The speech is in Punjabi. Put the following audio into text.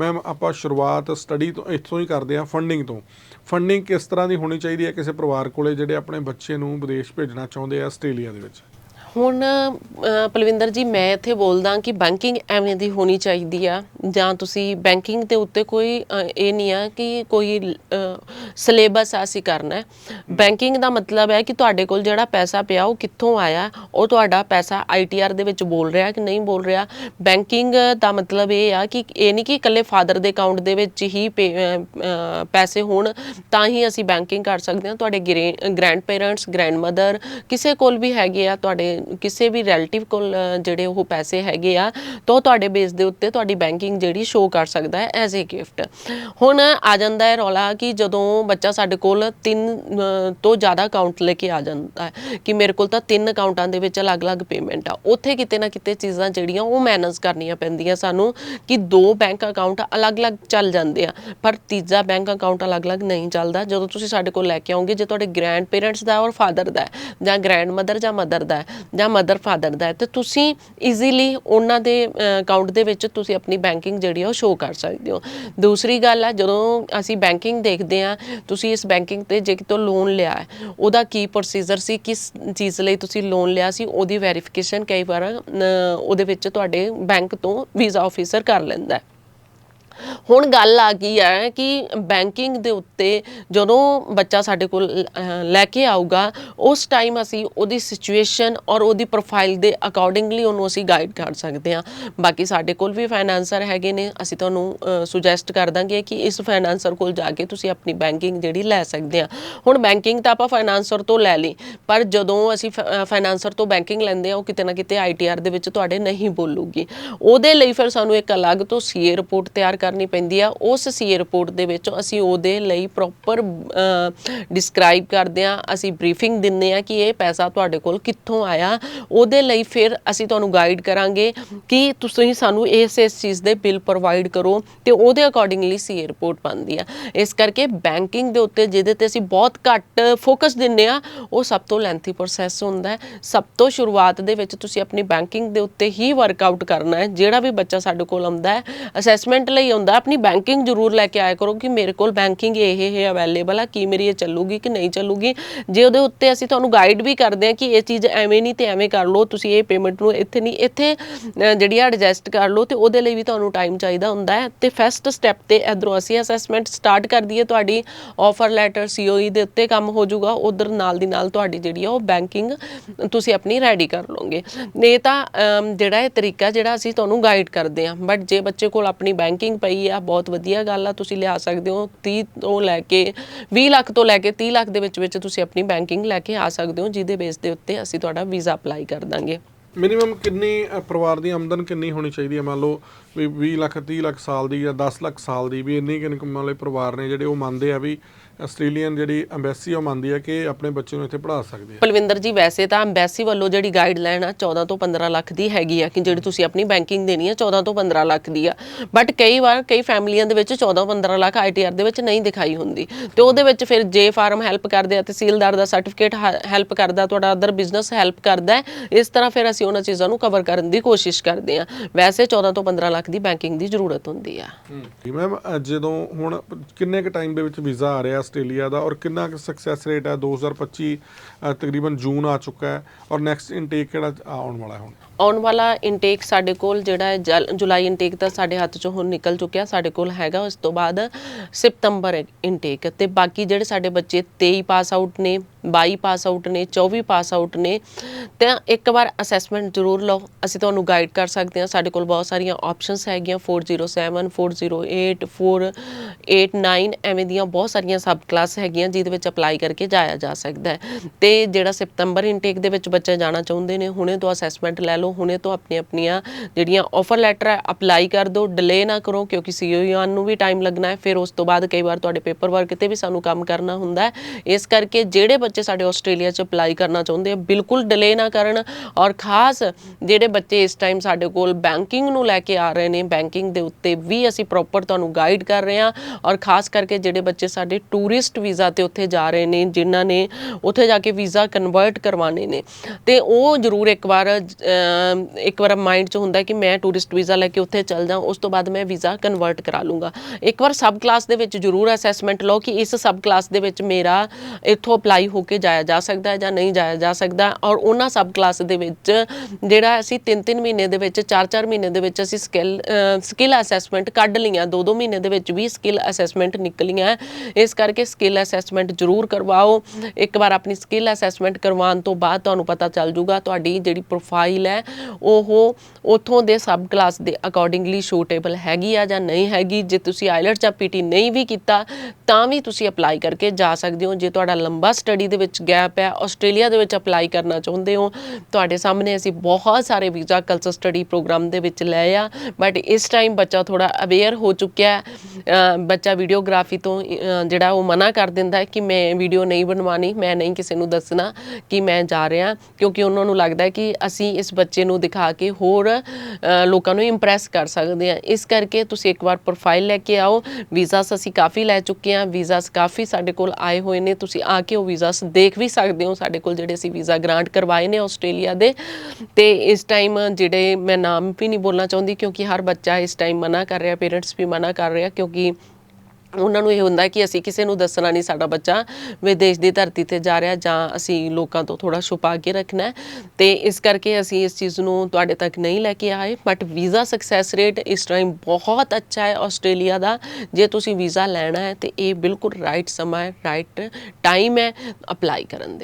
ਮੈਮ ਆਪਾਂ ਸ਼ੁਰੂਆਤ ਸਟੱਡੀ ਤੋਂ ਇੱਥੋਂ ਹੀ ਕਰਦੇ ਹਾਂ ਫੰਡਿੰਗ ਤੋਂ। ਫੰਡਿੰਗ ਕਿਸ ਤਰ੍ਹਾਂ ਦੀ ਹੋਣੀ ਚਾਹੀਦੀ ਹੈ ਕਿਸੇ ਪਰਿਵਾਰ ਕੋਲੇ ਜਿਹੜੇ ਆਪਣੇ ਬੱਚੇ ਨੂੰ ਵਿਦੇਸ਼ ਭੇਜਣਾ ਚਾਹੁੰਦੇ ਆ ਆਸਟ੍ਰੇਲੀਆ ਦੇ ਵਿੱਚ? ਹੁਣ ਪਲਵਿੰਦਰ ਜੀ, ਮੈਂ ਇੱਥੇ ਬੋਲਦਾ ਕਿ ਬੈਂਕਿੰਗ ਐਵੇਂ ਦੀ ਹੋਣੀ ਚਾਹੀਦੀ ਆ, ਜਾਂ ਤੁਸੀਂ ਬੈਂਕਿੰਗ ਦੇ ਉੱਤੇ ਕੋਈ ਇਹ ਨਹੀਂ ਆ ਕਿ ਕੋਈ ਸਿਲੇਬਸ ਅਸੀਂ ਕਰਨਾ ਹੈ। ਬੈਂਕਿੰਗ ਦਾ ਮਤਲਬ ਹੈ ਕਿ ਤੁਹਾਡੇ ਕੋਲ ਜਿਹੜਾ ਪੈਸਾ ਪਿਆ, ਉਹ ਕਿੱਥੋਂ ਆਇਆ? ਉਹ ਤੁਹਾਡਾ ਪੈਸਾ ਆਈਟੀਆਰ ਦੇ ਵਿੱਚ ਬੋਲ ਰਿਹਾ ਕਿ ਨਹੀਂ ਬੋਲ ਰਿਹਾ? ਬੈਂਕਿੰਗ ਦਾ ਮਤਲਬ ਇਹ ਆ ਕਿ ਇਹ ਨਹੀਂ ਕਿ ਇਕੱਲੇ ਫਾਦਰ ਦੇ ਅਕਾਊਂਟ ਦੇ ਵਿੱਚ ਹੀ ਪੇ- ਪੈਸੇ ਹੋਣ, ਤਾਂ ਹੀ ਅਸੀਂ ਬੈਂਕਿੰਗ ਕਰ ਸਕਦੇ ਹਾਂ। ਤੁਹਾਡੇ ਗ੍ਰੈਂਡ ਪੇਰੈਂਟਸ ਗ੍ਰੈਂਡ ਮਦਰ ਕਿਸੇ ਕੋਲ ਵੀ ਹੈਗੇ ਆ, ਤੁਹਾਡੇ ਕਿਸੇ ਵੀ ਰਿਲੇਟਿਵ ਕੋਲ ਜਿਹੜੇ ਉਹ ਪੈਸੇ ਹੈਗੇ ਆ, ਤਾਂ ਉਹ ਤੁਹਾਡੇ ਬੇਸ ਦੇ ਉੱਤੇ ਤੁਹਾਡੀ ਬੈਂਕਿੰਗ ਜਿਹੜੀ ਸ਼ੋ ਕਰ ਸਕਦਾ ਹੈ ਐਜ਼ ਅ ਗਿਫਟ ਹੁਣ ਆ ਜਾਂਦਾ ਹੈ ਰੌਲਾ ਕਿ ਜਦੋਂ ਬੱਚਾ ਸਾਡੇ ਕੋਲ ਤਿੰਨ ਤੋਂ ਜ਼ਿਆਦਾ ਅਕਾਊਂਟ ਲੈ ਕੇ ਆ ਜਾਂਦਾ ਹੈ ਕਿ ਮੇਰੇ ਕੋਲ ਤਾਂ ਤਿੰਨ ਅਕਾਊਂਟਾਂ ਦੇ ਵਿੱਚ ਅਲੱਗ-ਅਲੱਗ ਪੇਮੈਂਟ ਆ, ਉੱਥੇ ਕਿਤੇ ਨਾ ਕਿਤੇ ਚੀਜ਼ਾਂ ਜਿਹੜੀਆਂ ਉਹ ਮੈਨੇਜ ਕਰਨੀਆਂ ਪੈਂਦੀਆਂ ਸਾਨੂੰ ਕਿ ਦੋ ਬੈਂਕ ਅਕਾਊਂਟ ਅਲੱਗ-ਅਲੱਗ ਚੱਲ ਜਾਂਦੇ ਆ, ਪਰ ਤੀਜਾ ਬੈਂਕ ਅਕਾਊਂਟ ਅਲੱਗ-ਅਲੱਗ ਨਹੀਂ ਚੱਲਦਾ। ਜਦੋਂ ਤੁਸੀਂ ਸਾਡੇ ਕੋਲ ਲੈ ਕੇ ਆਉਂਗੇ ਜੇ ਤੁਹਾਡੇ ਗ੍ਰੈਂਡ ਪੇਰੈਂਟਸ ਦਾ ਔਰ ਫਾਦਰ ਦਾ ਜਾਂ ਗ੍ਰੈਂਡ ਮਦਰ ਜਾਂ ਮਦਰ ਦਾ ਜਾਂ ਮਦਰ ਫਾਦਰ ਦਾ ਹੈ, ਤੇ ਤੁਸੀਂ ਈਜ਼ੀਲੀ ਉਹਨਾਂ ਦੇ ਅਕਾਊਂਟ ਦੇ ਵਿੱਚ ਤੁਸੀਂ ਆਪਣੀ ਬੈਂਕਿੰਗ ਜਿਹੜੀ ਆ ਉਹ ਸ਼ੋ ਕਰ ਸਕਦੇ ਹੋ। ਦੂਸਰੀ ਗੱਲ ਆ, ਜਦੋਂ ਅਸੀਂ ਬੈਂਕਿੰਗ ਦੇਖਦੇ ਆ, ਤੁਸੀਂ ਇਸ ਬੈਂਕਿੰਗ ਤੇ ਜੇ ਕਿਤੋਂ ਲੋਨ ਲਿਆ ਹੈ, ਉਹਦਾ ਕੀ ਪ੍ਰੋਸੀਜਰ ਸੀ, ਕਿਸ ਚੀਜ਼ ਲਈ ਤੁਸੀਂ ਲੋਨ ਲਿਆ ਸੀ, ਉਹਦੀ ਵੈਰੀਫਿਕੇਸ਼ਨ ਕਈ ਵਾਰ ਉਹਦੇ ਵਿੱਚ ਤੁਹਾਡੇ ਬੈਂਕ ਤੋਂ ਵੀਜ਼ਾ ਆਫੀਸਰ ਕਰ ਲੈਂਦਾ ਹੈ। ਹੁਣ ਗੱਲ ਆ ਗਈ ਹੈ ਕਿ ਬੈਂਕਿੰਗ ਦੇ ਉੱਤੇ ਜਦੋਂ ਬੱਚਾ ਸਾਡੇ ਕੋਲ ਲੈ ਕੇ ਆਊਗਾ, ਉਸ ਟਾਈਮ ਅਸੀਂ ਉਹਦੀ ਸਿਚੁਏਸ਼ਨ ਔਰ ਉਹਦੀ ਪ੍ਰੋਫਾਈਲ ਦੇ ਅਕੋਰਡਿੰਗਲੀ ਉਹਨੂੰ ਅਸੀਂ ਗਾਈਡ ਕਰ ਸਕਦੇ ਹਾਂ। ਬਾਕੀ ਸਾਡੇ ਕੋਲ ਵੀ ਫਾਈਨਾਂਸਰ ਹੈਗੇ ਨੇ, ਅਸੀਂ ਤੁਹਾਨੂੰ ਸੁਜੈਸਟ ਕਰ ਦਾਂਗੇ ਕਿ ਇਸ ਫਾਈਨਾਂਸਰ ਕੋਲ ਜਾ ਕੇ ਤੁਸੀਂ ਆਪਣੀ ਬੈਂਕਿੰਗ ਜਿਹੜੀ ਲੈ ਸਕਦੇ ਆ ਹੁਣ ਬੈਂਕਿੰਗ ਤਾਂ ਆਪਾਂ ਫਾਈਨਾਂਸਰ ਤੋਂ ਲੈ ਲਈ, ਪਰ ਜਦੋਂ ਅਸੀਂ ਫਾਈਨਾਂਸਰ ਤੋਂ ਬੈਂਕਿੰਗ ਲੈਂਦੇ ਆ ਉਹ ਕਿਤੇ ਨਾ ਕਿਤੇ ਆਈਟੀਆਰ ਦੇ ਵਿੱਚ ਤੁਹਾਡੇ ਨਹੀਂ ਬੋਲੂਗੀ। ਉਹਦੇ ਲਈ ਫਿਰ ਸਾਨੂੰ ਇੱਕ ਅਲੱਗ ਤੋਂ ਸੀਏ ਰਿਪੋਰਟ ਤਿਆਰ ਕਰਨੀ ਪੈਂਦੀ ਆ, ਉਸ ਸੀਏ ਰਿਪੋਰਟ ਦੇ ਵਿੱਚ ਅਸੀਂ ਉਹਦੇ ਲਈ ਪ੍ਰੋਪਰ ਡਿਸਕ੍ਰਾਈਬ ਕਰਦੇ ਆ, ਅਸੀਂ ਬਰੀਫਿੰਗ ਦਿੰਨੇ ਆ ਕਿ ਇਹ ਪੈਸਾ ਤੁਹਾਡੇ ਕੋਲ ਕਿੱਥੋਂ ਆਇਆ, ਉਹਦੇ ਲਈ ਫਿਰ ਅਸੀਂ ਤੁਹਾਨੂੰ ਗਾਈਡ ਕਰਾਂਗੇ ਕਿ ਤੁਸੀਂ ਸਾਨੂੰ ਇਸ ਇਸ ਚੀਜ਼ ਦੇ ਬਿੱਲ ਪ੍ਰੋਵਾਈਡ ਕਰੋ ਤੇ ਉਹਦੇ ਅਕੋਰਡਿੰਗਲੀ ਸੀਏ ਰਿਪੋਰਟ ਬਣਦੀ ਆ। ਇਸ ਕਰਕੇ ਬੈਂਕਿੰਗ ਦੇ ਉੱਤੇ ਜਿਹਦੇ ਤੇ ਅਸੀਂ ਬਹੁਤ ਘੱਟ ਫੋਕਸ ਦਿੰਨੇ ਆ, ਉਹ ਸਭ ਤੋਂ ਲੈਂਥੀ ਪ੍ਰੋਸੈਸ ਹੁੰਦਾ ਹੈ। ਸਭ ਤੋਂ ਸ਼ੁਰੂਆਤ ਦੇ ਵਿੱਚ ਤੁਸੀਂ ਆਪਣੀ ਬੈਂਕਿੰਗ ਦੇ ਉੱਤੇ ਹੀ ਵਰਕਆਊਟ ਕਰਨਾ ਹੈ, ਜਿਹੜਾ ਵੀ ਬੱਚਾ ਸਾਡੇ ਕੋਲ ਆਉਂਦਾ ਹੈ ਅਸੈਸਮੈਂਟ ਲਈ ਹੁੰਦਾ, ਆਪਣੀ ਬੈਂਕਿੰਗ ਜ਼ਰੂਰ ਲੈ ਕੇ ਆਇਆ ਕਰੋ ਕਿ ਮੇਰੇ ਕੋਲ ਬੈਂਕਿੰਗ ਇਹ ਇਹ ਅਵੇਲੇਬਲ ਆ, ਕੀ ਮੇਰੀ ਇਹ ਚੱਲੂਗੀ ਕਿ ਨਹੀਂ ਚੱਲੂਗੀ। ਜੇ ਉਹਦੇ ਉੱਤੇ ਅਸੀਂ ਤੁਹਾਨੂੰ ਗਾਈਡ ਵੀ ਕਰਦੇ ਹਾਂ ਕਿ ਇਹ ਚੀਜ਼ ਐਵੇਂ ਨਹੀਂ ਤੇ ਐਵੇਂ ਕਰ ਲਓ, ਤੁਸੀਂ ਇਹ ਪੇਮੈਂਟ ਨੂੰ ਇੱਥੇ ਨਹੀਂ, ਇੱਥੇ ਜਿਹੜੀ ਆ ਐਡਜਸਟ ਕਰ ਲਓ ਤੇ ਉਹਦੇ ਲਈ ਵੀ ਤੁਹਾਨੂੰ ਟਾਈਮ ਚਾਹੀਦਾ ਹੁੰਦਾ ਹੈ। ਤੇ ਫਸਟ ਸਟੈਪ ਤੇ ਇਧਰੋਂ ਅਸੀਂ ਅਸੈਸਮੈਂਟ ਸਟਾਰਟ ਕਰ ਦਈਏ, ਤੁਹਾਡੀ ਆਫਰ ਲੈਟਰ ਸੀਓਈ ਦੇ ਉੱਤੇ ਕੰਮ ਹੋ ਜਾਊਗਾ, ਉਧਰ ਨਾਲ ਦੀ ਨਾਲ ਤੁਹਾਡੀ ਜਿਹੜੀ ਆ ਉਹ ਬੈਂਕਿੰਗ ਤੁਸੀਂ ਆਪਣੀ ਰੈਡੀ ਕਰ ਲਓਗੇ। ਇਹ ਤਾਂ ਜਿਹੜਾ ਇਹ ਤਰੀਕਾ, ਜਿਹੜਾ ਅਸੀਂ ਤੁਹਾਨੂੰ ਗਾਈਡ ਕਰਦੇ ਹਾਂ ਬਟ ਜੇ ਬੱਚੇ ਕੋਲ ਆਪਣੀ ਬੈਂਕਿੰਗ ਪਈ ਆ, ਬਹੁਤ ਵਧੀਆ ਗੱਲ ਆ, ਤੁਸੀਂ ਲਿਆ ਸਕਦੇ ਹੋ 30 ਤੋਂ ਲੈ ਕੇ 20 ਲੱਖ ਤੋਂ ਲੈ ਕੇ 30 ਲੱਖ ਦੇ ਵਿੱਚ ਵਿੱਚ ਤੁਸੀਂ ਆਪਣੀ ਬੈਂਕਿੰਗ ਲੈ ਕੇ ਆ ਸਕਦੇ ਹੋ, ਜਿਹਦੇ ਬੇਸ ਦੇ ਉੱਤੇ ਅਸੀਂ ਤੁਹਾਡਾ ਵੀਜ਼ਾ ਅਪਲਾਈ ਕਰ ਦਾਂਗੇ। ਮਿਨੀਮਮ ਕਿੰਨੀ ਅ, ਪਰਿਵਾਰ ਦੀ ਆਮਦਨ ਕਿੰਨੀ ਹੋਣੀ ਚਾਹੀਦੀ ਹੈ? ਮੰਨ ਲਓ ਵੀ 20 ਲੱਖ 30 ਲੱਖ ਸਾਲ ਦੀ ਜਾਂ 10 ਲੱਖ ਸਾਲ ਦੀ ਵੀ ਇੰਨੀ ਕਿ ਇਨਕਮ ਵਾਲੇ ਪਰਿਵਾਰ ਨੇ ਜਿਹੜੇ ਉਹ ਮੰਨਦੇ ਆ ਵੀ ਆਸਟ੍ਰੇਲੀਅਨ ਜਿਹੜੀ ਐਮਬੈਸੀ ਉਹ ਮੰਨਦੀ ਆ ਕਿ ਆਪਣੇ ਬੱਚੇ ਨੂੰ ਇੱਥੇ ਪੜ੍ਹਾ ਸਕਦੇ ਆ। ਪਲਵਿੰਦਰ ਜੀ ਵੈਸੇ ਤਾਂ ਐਮਬੈਸੀ ਵੱਲੋਂ ਜਿਹੜੀ ਗਾਈਡਲਾਈਨ ਆ 14 ਤੋਂ 15 ਲੱਖ ਦੀ ਹੈਗੀ ਆ ਕਿ ਜਿਹੜੀ ਤੁਸੀਂ ਆਪਣੀ ਬੈਂਕਿੰਗ ਦੇਣੀ ਆ 14 ਤੋਂ 15 ਲੱਖ ਦੀ ਆ। ਬਟ ਕਈ ਵਾਰ ਕਈ ਫੈਮਲੀਆਂ ਦੇ ਵਿੱਚ 14 15 ਲੱਖ ਆਈਟੀਆਰ ਦੇ ਵਿੱਚ ਨਹੀਂ ਦਿਖਾਈ ਹੁੰਦੀ। ਤੇ ਉਹਦੇ ਵਿੱਚ ਫਿਰ ਜੇ ਫਾਰਮ ਹੈਲਪ ਕਰਦੇ ਆ ਤਹਿਸੀਲਦਾਰ ਦਾ ਸਰਟੀਫਿਕੇਟ ਹੈਲਪ ਕਰਦਾ ਤੁਹਾਡਾ ਅਦਰ ਬਿਜ਼ਨਸ ਹੈਲਪ ਕਰਦਾ ਹੈ। ਇਸ ਤਰ੍ਹਾਂ ਫਿਰ ਅਸੀਂ ਉਹਨਾਂ ਚੀਜ਼ਾਂ ਨੂੰ ਕਵਰ ਕਰਨ ਦੀ ਕੋਸ਼ਿਸ਼ ਕਰਦੇ ਆ ਵੈਸੇ 14 ਤੋਂ 15 ਲੱਖ ਦੀ ਬੈਂਕਿੰਗ ਦੀ ਜ਼ਰੂਰਤ ਹੁੰਦੀ ਆ। ਜੀ ਮੈਮ ਜਦੋਂ ਹੁਣ ਕਿੰਨੇ ਕ ਟਾਈਮ ਦੇ ਵਿੱਚ ਵੀਜ਼ਾ ਆ ਰਿਹਾ ਆਸਟ੍ਰੇਲੀਆ ਦਾ ਔਰ ਕਿੰਨਾ ਕੁ ਸਕਸੈਸ ਰੇਟ ਹੈ? 2025 ਤਕਰੀਬਨ ਜੂਨ ਆ ਚੁੱਕਾ ਹੈ ਔਰ ਨੈਕਸਟ ਇਨਟੇਕ ਕਿਹੜਾ ਆਉਣ ਵਾਲਾ ਹੈ ਹੁਣ? ਆਉਣ ਵਾਲਾ ਇਨਟੇਕ ਸਾਡੇ ਕੋਲ ਜਿਹੜਾ ਹੈ ਜੁਲਾਈ ਇਨਟੇਕ ਤਾਂ ਸਾਡੇ ਹੱਥ ਚੋਂ ਹੁਣ ਨਿਕਲ ਚੁੱਕਿਆ, ਸਾਡੇ ਕੋਲ ਹੈਗਾ, ਉਸ ਤੋਂ ਬਾਅਦ ਸਤੰਬਰ ਇਨਟੇਕ ਤੇ ਬਾਕੀ ਜਿਹੜੇ ਸਾਡੇ ਬੱਚੇ 23 ਪਾਸ ਆਊਟ ਨੇ 22 ਪਾਸ ਆਊਟ ਨੇ 24 ਪਾਸ ਆਊਟ ਨੇ, ਤਾਂ ਇੱਕ ਵਾਰ ਅਸੈਸਮੈਂਟ ਜ਼ਰੂਰ ਲਓ, ਅਸੀਂ ਤੁਹਾਨੂੰ ਗਾਈਡ ਕਰ ਸਕਦੇ ਹਾਂ, ਸਾਡੇ ਕੋਲ ਬਹੁਤ ਸਾਰੀਆਂ ਆਪਸ਼ਨਸ ਹੈਗੀਆਂ 407 408 489 ਐਵੇਂ ਦੀਆਂ ਬਹੁਤ ਸਾਰੀਆਂ ਸਬ ਕਲਾਸ ਹੈਗੀਆਂ, ਜਿਹਦੇ ਵਿੱਚ ਅਪਲਾਈ ਕਰਕੇ ਜਾਇਆ ਜਾ ਸਕਦਾ ਹੈ। ਤੇ ਜਿਹੜਾ ਸਤੰਬਰ ਇਨਟੇਕ ਦੇ ਵਿੱਚ ਬੱਚੇ ਜਾਣਾ ਚਾਹੁੰਦੇ ਨੇ, ਹੁਣੇ ਤੋਂ ਅਸੈਸਮੈਂਟ ਲੈ ਲਓ ਹੁਣੇ ਤੋਂ ਆਪਣੀ ਆਪਣੀਆਂ ਜਿਹੜੀਆਂ ਆਫਰ ਲੈਟਰ ਹੈ ਅਪਲਾਈ ਕਰ ਦਿਓ ਡਿਲੇ ਨਾ ਕਰੋ, ਕਿਉਂਕਿ ਸੀਓਈਆਨ ਨੂੰ ਵੀ ਟਾਈਮ ਲੱਗਣਾ ਹੈ। ਫਿਰ ਉਸ ਤੋਂ ਬਾਅਦ ਕਈ ਵਾਰ ਤੁਹਾਡੇ ਪੇਪਰ ਵਰਕ ਤੇ ਵੀ ਸਾਨੂੰ ਕੰਮ ਕਰਨਾ ਹੁੰਦਾ ਹੈ। ਇਸ ਕਰਕੇ ਜਿਹੜੇ ਬੱਚੇ ਸਾਡੇ ਆਸਟ੍ਰੇਲੀਆ 'ਚ ਅਪਲਾਈ ਕਰਨਾ ਚਾਹੁੰਦੇ ਆ, ਬਿਲਕੁਲ ਡਿਲੇ ਨਾ ਕਰਨ ਔਰ ਖਾਸ ਜਿਹੜੇ ਬੱਚੇ ਇਸ ਟਾਈਮ ਸਾਡੇ ਕੋਲ ਬੈਂਕਿੰਗ ਨੂੰ ਲੈ ਕੇ ਆ ਰਹੇ ਨੇ ਬੈਂਕਿੰਗ ਦੇ ਉੱਤੇ ਵੀ ਅਸੀਂ ਪ੍ਰੋਪਰ ਤੁਹਾਨੂੰ ਗਾਈਡ ਕਰ ਰਹੇ ਹਾਂ ਔਰ ਖਾਸ ਕਰਕੇ ਜਿਹੜੇ ਬੱਚੇ ਸਾਡੇ ਟੂਰਿਸਟ ਵੀਜ਼ਾ ਤੇ ਉੱਥੇ ਜਾ ਰਹੇ ਨੇ, ਜਿਨ੍ਹਾਂ ਨੇ ਉੱਥੇ ਜਾ ਕੇ ਵੀਜ਼ਾ ਕਨਵਰਟ ਕਰਵਾਉਣੇ ਨੇ। ਤੇ ਉਹ ਜ਼ਰੂਰ ਇੱਕ ਵਾਰ ਇੱਕ ਵਾਰ ਮਾਈਂਡ 'ਚ ਹੁੰਦਾ ਕਿ ਮੈਂ ਟੂਰਿਸਟ ਵੀਜ਼ਾ ਲੈ ਕੇ ਉੱਥੇ ਚੱਲ ਜਾ, ਉਸ ਤੋਂ ਬਾਅਦ ਮੈਂ ਵੀਜ਼ਾ ਕਨਵਰਟ ਕਰਾ ਲੂੰਗਾ। ਇੱਕ ਵਾਰ ਸਬ ਕਲਾਸ ਦੇ ਵਿੱਚ ਜ਼ਰੂਰ ਅਸੈਸਮੈਂਟ ਲਓ ਕਿ ਇਸ ਸਬ ਕਲਾਸ ਦੇ ਵਿੱਚ ਮੇਰਾ ਇੱਥੋਂ ਅਪਲਾਈ ਹੋ ਕੇ ਜਾਇਆ ਜਾ ਸਕਦਾ ਹੈ ਜਾਂ ਨਹੀਂ ਜਾਇਆ ਜਾ ਸਕਦਾ। ਔਰ ਉਹਨਾਂ ਸਬ ਕਲਾਸ ਦੇ ਵਿੱਚ ਜਿਹੜਾ ਅਸੀਂ 3-3 ਮਹੀਨੇ ਦੇ ਵਿੱਚ 4-4 ਮਹੀਨੇ ਦੇ ਵਿੱਚ ਅਸੀਂ ਸਕਿੱਲ ਸਕਿੱਲ ਅਸੈਸਮੈਂਟ ਕੱਢ ਲਈਆਂ। 2-2 ਮਹੀਨੇ ਦੇ ਵਿੱਚ ਵੀ ਸਕਿੱਲ ਅਸੈਸਮੈਂਟ ਨਿਕਲੀਆਂ। ਇਸ ਕਰਕੇ ਸਕਿੱਲ ਅਸੈਸਮੈਂਟ ਜ਼ਰੂਰ ਕਰਵਾਓ। ਇੱਕ ਵਾਰ ਆਪਣੀ ਸਕਿੱਲ ਅਸੈਸਮੈਂਟ ਕਰਵਾਉਣ ਤੋਂ ਬਾਅਦ ਤੁਹਾਨੂੰ ਪਤਾ ਚੱਲ ਜੂਗਾ, ਤੁਹਾਡੀ ਜਿਹੜੀ ਪ੍ਰੋਫਾਈਲ ਹੈ ਉਹ ਉਥੋਂ ਦੇ ਸਬ ਕਲਾਸ ਦੇ ਅਕੋਰਡਿੰਗਲੀ ਸ਼ੂਟੇਬਲ ਹੈਗੀ ਆ ਜਾਂ ਨਹੀਂ ਹੈਗੀ, ਜੇ ਤੁਸੀਂ ਆਈਲਟਸ ਜਾਂ ਪੀਟੀ ਨਹੀਂ ਵੀ ਕੀਤਾ, ਤਾਂ ਵੀ ਤੁਸੀਂ ਅਪਲਾਈ ਕਰਕੇ ਜਾ ਸਕਦੇ ਹੋ। ਜੇ ਤੁਹਾਡਾ ਲੰਬਾ ਸਟੱਡੀ ਦੇ ਵਿੱਚ ਗੈਪ ਹੈ, ਆਸਟ੍ਰੇਲੀਆ ਦੇ ਵਿੱਚ ਅਪਲਾਈ ਕਰਨਾ ਚਾਹੁੰਦੇ ਹੋ, ਤੁਹਾਡੇ ਸਾਹਮਣੇ ਅਸੀਂ ਬਹੁਤ ਸਾਰੇ ਵੀਜ਼ਾ ਕਲਚਰ ਸਟੱਡੀ ਪ੍ਰੋਗਰਾਮ ਦੇ ਵਿੱਚ ਲਏ ਆ। ਬਟ ਇਸ ਟਾਈਮ ਬੱਚਾ ਥੋੜਾ ਅਵੇਅਰ ਹੋ ਚੁੱਕਿਆ ਬੱਚਾ ਵੀਡੀਓਗ੍ਰਾਫੀ ਤੋਂ ਜਿਹੜਾ ਉਹ ਮਨਾ ਕਰ ਦਿੰਦਾ ਹੈ ਕਿ ਮੈਂ ਵੀਡੀਓ ਨਹੀਂ ਬਣਵਾਣੀ ਮੈਂ ਨਹੀਂ ਕਿਸੇ ਨੂੰ ਦੱਸਣਾ ਕਿ ਮੈਂ ਜਾ ਰਿਹਾ, ਕਿਉਂਕਿ ਉਹਨਾਂ ਨੂੰ ਲੱਗਦਾ ਹੈ ਕਿ ਅਸੀਂ ਇਸ ਬੱਚੇ ਬੱਚੇ ਨੂੰ ਦਿਖਾ ਕੇ ਹੋਰ ਲੋਕਾਂ ਨੂੰ ਇੰਪ੍ਰੈਸ ਕਰ ਸਕਦੇ ਹਾਂ। ਇਸ ਕਰਕੇ ਤੁਸੀਂ ਇੱਕ ਵਾਰ ਪ੍ਰੋਫਾਈਲ ਲੈ ਕੇ ਆਓ। ਵੀਜ਼ਾਸ ਅਸੀਂ ਕਾਫੀ ਲੈ ਚੁੱਕੇ ਹਾਂ। ਵੀਜ਼ਾਸ ਕਾਫੀ ਸਾਡੇ ਕੋਲ ਆਏ ਹੋਏ ਨੇ। ਤੁਸੀਂ ਆ ਕੇ ਉਹ ਵੀਜ਼ਾਸ ਦੇਖ ਵੀ ਸਕਦੇ ਹੋ। ਸਾਡੇ ਕੋਲ ਜਿਹੜੇ ਅਸੀਂ ਵੀਜ਼ਾ ਗ੍ਰਾਂਟ ਕਰਵਾਏ ਨੇ ਆਸਟ੍ਰੇਲੀਆ ਦੇ। ਤੇ ਇਸ ਟਾਈਮ ਜਿਹੜੇ ਮੈਂ ਨਾਮ ਵੀ ਨਹੀਂ ਬੋਲਣਾ ਚਾਹੁੰਦੀ ਕਿਉਂਕਿ ਹਰ ਬੱਚਾ ਇਸ ਟਾਈਮ ਮਨਾ ਕਰ ਰਿਹਾ ਪੇਰੈਂਟਸ ਵੀ ਮਨਾ ਕਰ ਰਿਹਾ ਕਿਉਂਕਿ ਉਹਨਾਂ ਨੂੰ ਇਹ ਹੁੰਦਾ ਕਿ ਅਸੀਂ ਕਿਸੇ ਨੂੰ ਦੱਸਣਾ ਨਹੀਂ ਸਾਡਾ ਬੱਚਾ ਵਿਦੇਸ਼ ਦੀ ਧਰਤੀ ਤੇ ਜਾ ਰਿਹਾ ਜਾਂ ਅਸੀਂ ਲੋਕਾਂ ਤੋਂ ਥੋੜਾ ਛੁਪਾ ਕੇ ਰੱਖਣਾ ਹੈ। ਤੇ ਇਸ ਕਰਕੇ ਅਸੀਂ ਇਸ ਚੀਜ਼ ਨੂੰ ਤੁਹਾਡੇ ਤੱਕ ਨਹੀਂ ਲੈ ਕੇ ਆਏ ਬਟ ਵੀਜ਼ਾ ਸਕਸੈਸ ਰੇਟ ਇਸ ਟਾਈਮ ਬਹੁਤ ਅੱਛਾ ਹੈ ਆਸਟ੍ਰੇਲੀਆ ਦਾ। ਜੇ ਤੁਸੀਂ ਵੀਜ਼ਾ ਲੈਣਾ ਹੈ ਤੇ ਇਹ ਬਿਲਕੁਲ ਰਾਈਟ ਸਮਾਂ ਹੈ ਰਾਈਟ ਟਾਈਮ ਹੈ ਅਪਲਾਈ ਕਰਨ ਦੇ ਲਈ।